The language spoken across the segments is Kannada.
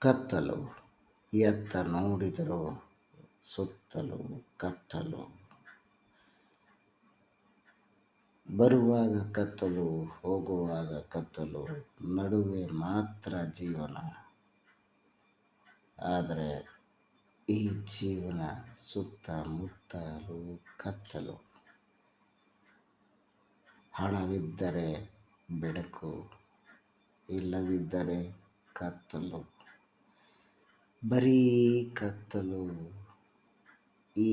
ಕತ್ತಲು, ಎತ್ತ ನೋಡಿದರೂ ಸುತ್ತಲು ಕತ್ತಲು. ಬರುವಾಗ ಕತ್ತಲು, ಹೋಗುವಾಗ ಕತ್ತಲು, ನಡುವೆ ಮಾತ್ರ ಜೀವನ. ಆದರೆ ಈ ಜೀವನ ಸುತ್ತಮುತ್ತಲು ಕತ್ತಲು. ಹಣವಿದ್ದರೆ ಬೆಳಕು, ಇಲ್ಲದಿದ್ದರೆ ಕತ್ತಲು. ಬರೀ ಕತ್ತಲು ಈ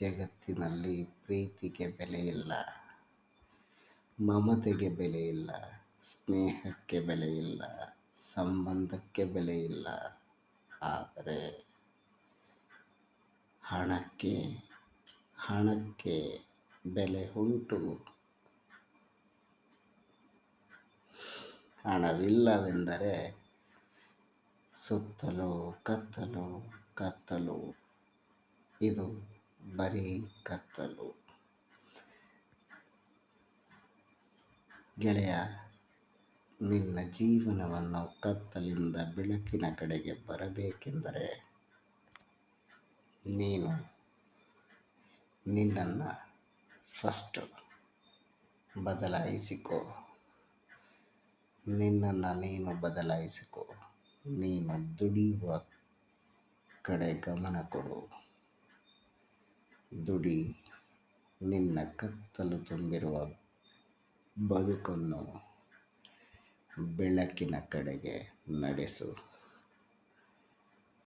ಜಗತ್ತಿನಲ್ಲಿ ಪ್ರೀತಿಗೆ ಬೆಲೆ ಇಲ್ಲ, ಮಮತೆಗೆ ಬೆಲೆ ಇಲ್ಲ, ಸ್ನೇಹಕ್ಕೆ ಬೆಲೆ ಇಲ್ಲ, ಸಂಬಂಧಕ್ಕೆ ಬೆಲೆ ಇಲ್ಲ. ಆದರೆ ಹಣಕ್ಕೆ ಹಣಕ್ಕೆ ಬೆಲೆ ಉಂಟು. ಹಣವಿಲ್ಲವೆಂದರೆ ಸುತ್ತಲೂ ಕತ್ತಲು ಕತ್ತಲು. ಇದು ಬರೀ ಕತ್ತಲು. ಗೆಳೆಯ, ನಿನ್ನ ಜೀವನವನ್ನು ಕತ್ತಲಿಂದ ಬೆಳಕಿನ ಕಡೆಗೆ ಬರಬೇಕೆಂದರೆ ನೀನು ನಿನ್ನನ್ನು ಫಸ್ಟ್ ಬದಲಾಯಿಸಿಕೋ. ನಿನ್ನನ್ನು ನೀನು ಬದಲಾಯಿಸಿಕೋ. ನೀನು ದುಡಿಯುವ ಕಡೆ ಗಮನ ಕೊಡು. ದುಡಿ ನಿನ್ನ ಕತ್ತಲು ತುಂಬಿರುವ ಬದುಕನ್ನು ಬೆಳಕಿನ ಕಡೆಗೆ ನಡೆಸು.